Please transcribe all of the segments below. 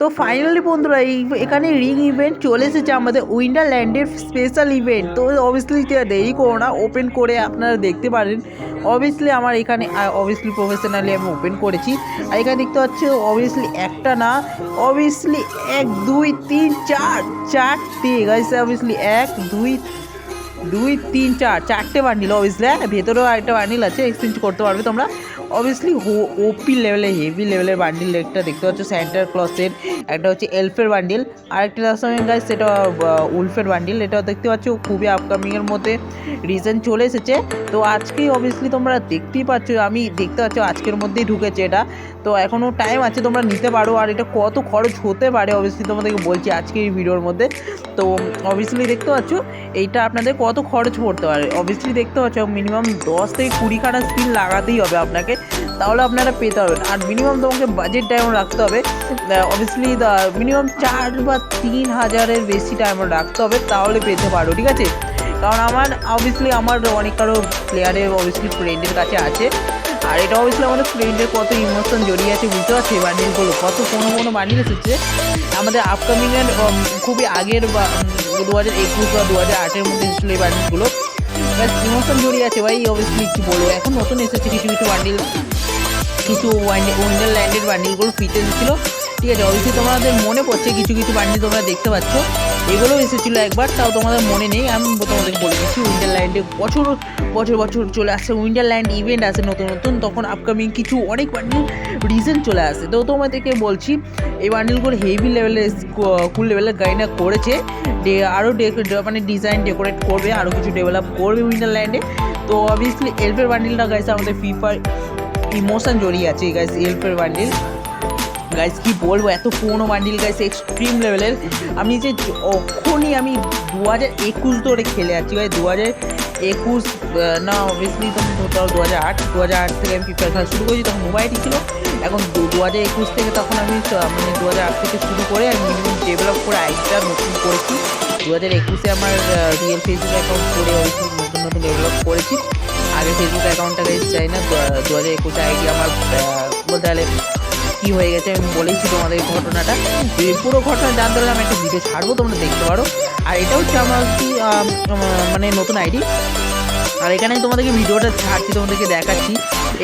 তো ফাইনালি বন্ধুরা, এই এখানে রিং ইভেন্ট চলে এসেছে আমাদের উইন্ডারল্যান্ডের স্পেশাল ইভেন্ট তো অবভিয়াসলি দেরি করো না ওপেন করে আপনারা দেখতে পারেন। অবভিয়াসলি আমার এখানে অবভিয়াসলি প্রফেশনালি আমি ওপেন করেছি। আর এখানে দেখতে পাচ্ছি অবভিয়াসলি একটা না অবভিয়াসলি এক, দুই, তিন, চার চারটে গাইছে অবভিয়াসলি এক, দুই দুই, তিন, চার, চারটে বান্ডিল অবভিয়াসলি হ্যাঁ ভেতরেও একটা বান্ডিল আছে এক্সচেঞ্জ করতে পারবে তোমরা। অবভিয়াসলি ওপি লেভেলে হেভি লেভেলের বান্ডিল একটা দেখতে পাচ্ছ স্যান্টার ক্লসের একটা হচ্ছে এলফের বান্ডিল আর একটা তার সঙ্গে গাছ সেটা উলফের বান্ডিল এটাও দেখতে পাচ্ছ, খুবই আপকামিংয়ের মধ্যে রিজন চলে এসেছে। তো আজকেই অবভিয়াসলি তোমরা দেখতেই পাচ্ছ, আমি দেখতে পাচ্ছ আজকের মধ্যেই ঢুকেছে এটা। তো এখনও টাইম আছে, তোমরা নিতে পারো, আর এটা কত খরচ হতে পারে অবভিয়াসলি তোমাদেরকে বলছি আজকে এই ভিডিওর মধ্যে। তো অবভিয়াসলি দেখতে পাচ্ছ, এইটা আপনাদের কত খরচ পড়তে পারে? অবভিয়াসলি দেখতে পাচ্ছ মিনিমাম দশ থেকে কুড়িখানা স্পিন লাগাতেই হবে আপনাকে। তাহলে আপনারা পেতে পারবেন। আর মিনিমাম তোমাকে বাজেট ডায়মন্ড রাখতে হবে। অবভিয়াসলি মিনিমাম চার বা তিন হাজারের বেশি ডায়মন্ড রাখতে হবে, তাহলে পেতে পারো, ঠিক আছে? কারণ আমার অবভিয়াসলি আমার অনেক কারও প্লেয়ারের অবভিয়াসলি ফ্রেন্ডের কাছে আছে। আর এটা অবভিয়াসলি আমাদের ফ্রেন্ডের কত ইমোশন জড়িয়ে আছে বুঝতে পারছি? বান্ডিলগুলো কত কোনো কোনো বান্ডিল এসেছে। আমাদের আপকামিংয়ের খুবই আগের বা দু হাজার একুশ বা দু হাজার আটের মধ্যে এসেছিল এই বান্ডিলগুলো ইমোশন জড়িয়ে আছে ভাই অবশ্যই কি বলব? এখন নতুন এসেছে কিছু কিছু বান্ডিল কিছু ওয়ান্ডার ল্যান্ডের বান্ডিলগুলো ফ্রিতে এসেছিল ঠিক আছে অবশ্যই তোমাদের মনে পড়ছে, কিছু কিছু বান্ডিল তোমরা দেখতে পাচ্ছ। এগুলো এসেছিল একবার, তাও তোমাদের মনে নেই, আমি তোমাদের বলে দিচ্ছি উইন্ডারল্যান্ডে বছর বছর বছর চলে আসছে। উইন্ডারল্যান্ড ইভেন্ট আসে নতুন নতুন, তখন আপকামিং কিছু অনেক বান্ডিল রিজন চলে আসে। তো তোমাদেরকে বলছি, এই বান্ডিলগুলো হেভি লেভেলের কুল লেভেলের গাইনা করেছে। আরও মানে ডিজাইন ডেকোরেট করবে আরও কিছু ডেভেলপ করবে উইন্ডারল্যান্ডে তো অবভিয়াসলি এলফের বান্ডিলটা গাইছে আমাদের ফিফার ইমোশন জড়িয়ে আছে গাইস এলফের বান্ডিল গাইস কি বলব? এত পুরোনো বান্ডিল গাইস এক্সট্রিম লেভেলের আমি যে যখনই আমি দু হাজার একুশ ধরে খেলে আছি ভাই। দু হাজার একুশ না অবভিয়াসলি তখন দু হাজার আট দু হাজার আট থেকে আমি ফিফা খেলা শুরু করেছি, তখন মোবাইলই ছিল। এখন দু দু হাজার একুশ থেকে তখন আমি মানে দু হাজার আট থেকে শুরু করে আমি মিনিমাম ডেভেলপ করে আইডিটা নতুন করেছি। দু হাজার একুশে আমার রিয়েল ফেসবুক অ্যাকাউন্ট করে অবশ্যই নতুন নতুন ডেভেলপ করেছি। আগে ফেসবুক অ্যাকাউন্টটা চাই না দু হাজার একুশে আইডি আমার বলতে গেলে কী হয়ে গেছে আমি বলেছি তোমাদের ঘটনাটা। পুরো ঘটনা জানতে হলে আমি একটা ভিডিও ছাড়বো, তোমরা দেখতে পারো। আর এটা হচ্ছে আমার কি মানে নতুন আইডি আর এখানে তোমাদেরকে ভিডিওটা ছাড়ছি, তোমাদেরকে দেখাচ্ছি।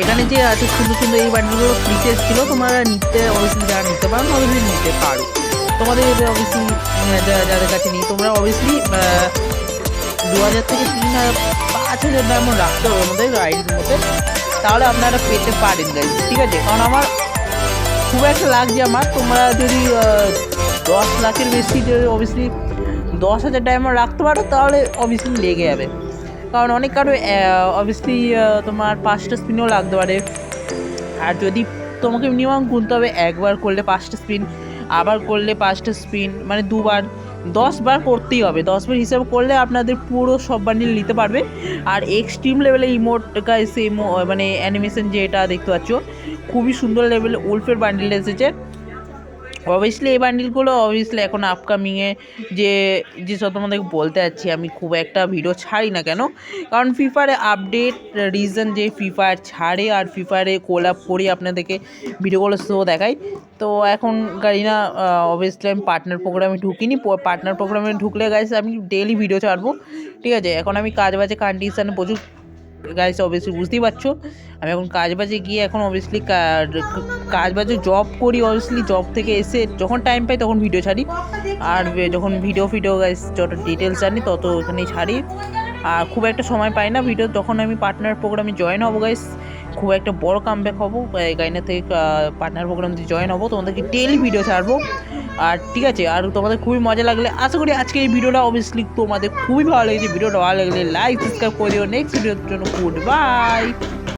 এখানে যে আছে সুন্দর সুন্দর এই বান্ডিলগুলো ফ্রিতে এসেছিল তোমরা নিতে অবশ্যই যারা নিতে পারো অবশ্যই নিতে পারো। তোমাদের অবশ্যই যাদের কাছে নেই, তোমরা অবভিয়াসলি দু হাজার থেকে তিন হাজার, পাঁচ হাজার ডায়মন্ড রাখতে হবে আমাদের আইডির মধ্যে। তাহলে আপনারা পেতে পারেন ঠিক আছে? কারণ আমার খুব একটা লাগছে আমার। তোমরা যদি দশ লাখের বেশি যদি অবভিয়াসলি দশ হাজার ডায়মন্ড রাখতে পারো, তাহলে অবভিয়াসলি লেগে যাবে। কারণ অনেক কারও অবভিয়াসলি তোমার পাঁচটা স্পিনও লাগতে পারে। আর যদি তোমাকে মিনিমাম গুনতে হবে, একবার করলে পাঁচটা স্পিন আবার করলে পাঁচটা স্পিন মানে দুবার, দশ বার করতেই হবে। দশ বার হিসাব করলে আপনাদের পুরো সব বান্ডিল নিতে পারবে। আর এক্সট্রিম লেভেলে ইমোট গাইস মানে অ্যানিমেশন যেটা দেখতে পাচ্ছ খুবই সুন্দর লেভেলে উলফের বান্ডিল এসেছে। অবভিয়াসলি এই বান্ডিলগুলো অবভিয়াসলি এখন আপকামিংয়ে যে যেসব তোমাদেরকে বলতে যাচ্ছি, আমি খুব একটা ভিডিও ছাড়ি না কেন? কারণ ফিফারে আপডেট রিজন যে ফিফার ছাড়ে আর ফিফারে কোলাপ করি আপনাদেরকে ভিডিওগুলো শো দেখাই। তো এখন গাড়ি না অবভিয়াসলি আমি পার্টনার প্রোগ্রামে ঢুকিনি। পার্টনার প্রোগ্রামে ঢুকলে গাইছে আমি ডেলি ভিডিও ছাড়বো। ঠিক আছে? এখন আমি কাজ বাজে কন্ডিশানে প্রচুর গাইস অবভিয়াসলি বুঝতেই পারছ। আমি এখন কাজ বাজে গিয়ে এখন অবভিয়াসলি কাজ বাজে জব করি অবভিয়াসলি জব থেকে এসে যখন টাইম পাই তখন ভিডিও ছাড়ি। আর যখন ভিডিও ফিডিও গাইস যত ডিটেলস জানি তত ওখানেই ছাড়ি। আর খুব একটা সময় পাই না ভিডিও তখন আমি পার্টনার প্রোগ্রামে জয়েন হব গাইস খুব একটা বড় কাম ব্যাক হব গাইনা থেকে পার্টনার প্রোগ্রাম দিয়ে জয়েন হব তোমাদেরকে ডেলি ভিডিও ছাড়বো। আর ঠিক আছে, আর তোমাদের খুবই মজা লাগলে, আশা করি আজকে এই ভিডিওটা অবভিয়াসলি তোমাদের খুবই ভালো লেগেছে। ভিডিওটা ভালো লাগলে লাইক সাবস্ক্রাইব করে দিও। নেক্সট ভিডিওর জন্য গুড বাই